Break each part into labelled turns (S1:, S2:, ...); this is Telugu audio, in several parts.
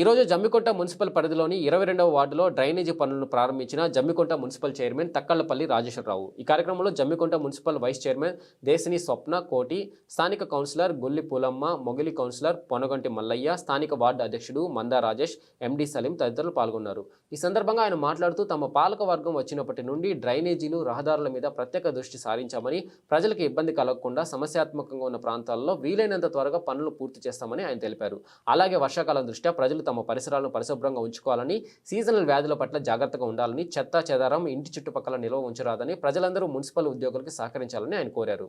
S1: ఈరోజు జమ్మికుంట మున్సిపల్ పరిధిలోని ఇరవై రెండవ వార్డులో డ్రైనేజీ పనులను ప్రారంభించిన జమ్మికుంట మున్సిపల్ చైర్మన్ తక్కళ్ళపల్లి రాజేశ్వరరావు. ఈ కార్యక్రమంలో Jammikunta municipal vice chairman Desini Swapna Koti స్థానిక కౌన్సిలర్ గొల్లి పూలమ్మ మొగిలి కౌన్సిలర్ పొనగంటి మల్లయ్య స్థానిక వార్డు అధ్యక్షుడు మందా రాజేష్ ఎండి సలీం తదితరులు పాల్గొన్నారు. ఈ సందర్భంగా ఆయన మాట్లాడుతూ తమ పాలక వర్గం వచ్చినప్పటి నుండి డ్రైనేజీలు రహదారుల మీద ప్రత్యేక దృష్టి సారించామని ప్రజలకు ఇబ్బంది కలగకుండా సమస్యాత్మకంగా ఉన్న ప్రాంతాల్లో వీలైనంత త్వరగా పనులు పూర్తి చేస్తామని ఆయన తెలిపారు. అలాగే వర్షాకాలం దృష్ట్యా ప్రజలు తమ పరిసరాలను పరిశుభ్రంగా ఉంచుకోవాలని సీజనల్ వ్యాధుల పట్ల జాగ్రత్తగా ఉండాలని చెత్త చెదారం ఇంటి చుట్టుపక్కల నిల్వ ఉంచరాదని ప్రజలందరూ మున్సిపల్ ఉద్యోగులకు సహకరించాలని ఆయన కోరారు.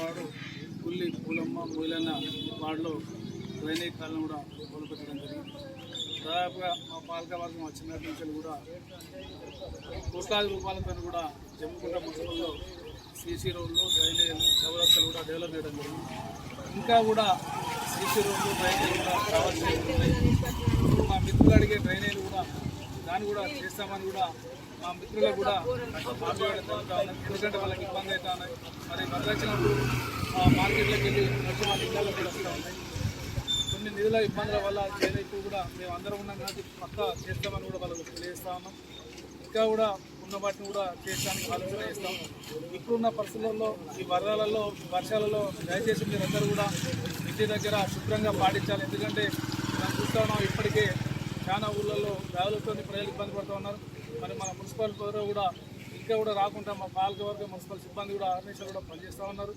S2: వాడు పుల్లి పూలమ్మ మూలన్న వార్డులో డ్రైనేజ్ కాలం కూడా కోలుపెట్టడం జరిగింది. దాదాపుగా మా పాలక వర్గం వచ్చిన నుంచి కూడా కోట్లాది రూపాయలతో కూడా జమ్ముకుంట మున్సిపల్లో సీసీ రోడ్లు డ్రైనేజ్లు చౌరస్తలు కూడా డెవలప్ చేయడం జరిగింది. ఇంకా కూడా సీసీ రోడ్లు డ్రైనేజ్ కూడా కావాల్సి మా మిత్రులు అడిగే డ్రైనేజ్ కూడా దాన్ని కూడా చేస్తామని కూడా మా మిత్రులకు కూడా మాట్లాడడం జరుగుతూ ఎందుకంటే వాళ్ళకి ఇబ్బంది అవుతా ఉన్నాయి. మరి వరదచ్చినప్పుడు ఆ మార్కెట్లోకి వెళ్ళి వచ్చి మా ఇళ్ళలో కూడా వస్తూ ఉన్నాయి. కొన్ని నిధుల ఇబ్బందుల వల్ల చేయలేదు కూడా మేము అందరం ఉన్నాం కాబట్టి పక్క చేస్తామని కూడా వాళ్ళకు తెలియజేస్తా ఉన్నాం. ఇంకా కూడా ఉన్న వాటిని కూడా చేయడానికి ఆలోచన ఇస్తాం ఇప్పుడున్న పరిస్థితుల్లో ఈ వరదలలో వర్షాలలో దయచేసి మీరందరూ కూడా ఇంటి దగ్గర శుభ్రంగా పాటించాలి. ఎందుకంటే మనం చూస్తా ఉన్నాం ఇప్పటికే చాలా ఊళ్ళల్లో వ్యాధులతో ప్రజలు ఇబ్బంది పడుతూ ఉన్నారు. మరి మన మున్సిపల్ కూడా ఇంకా కూడా రాకుండా మా పాలకవర్గ మున్సిపల్ సిబ్బంది కూడా ఆర్గనైజర్ కూడా పనిచేస్తూ ఉన్నారు.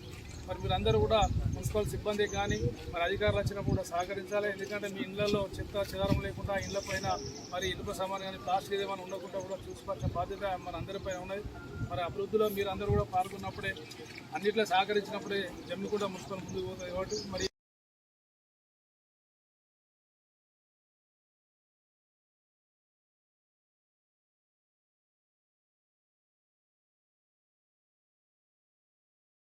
S2: మరి మీరందరూ కూడా మున్సిపల్ సిబ్బంది కానీ మరి అధికారులు వచ్చినప్పుడు కూడా సహకరించాలి. ఎందుకంటే మీ ఇళ్ళలో చెత్త చెదారం లేకుండా ఇళ్ళ పైన మరి ఇనుప సామాన్ కానీ ప్లాస్టిక్ ఏమైనా ఉండకుండా కూడా చూసుకోవాల్సిన బాధ్యత మన అందరిపైన ఉన్నది. మరి అభివృద్ధిలో మీరు అందరూ కూడా పాల్గొన్నప్పుడే అన్నిట్లో సహకరించినప్పుడే జమ్మి కూడా మున్సిపల్ ముందుకు పోతుంది కాబట్టి మరి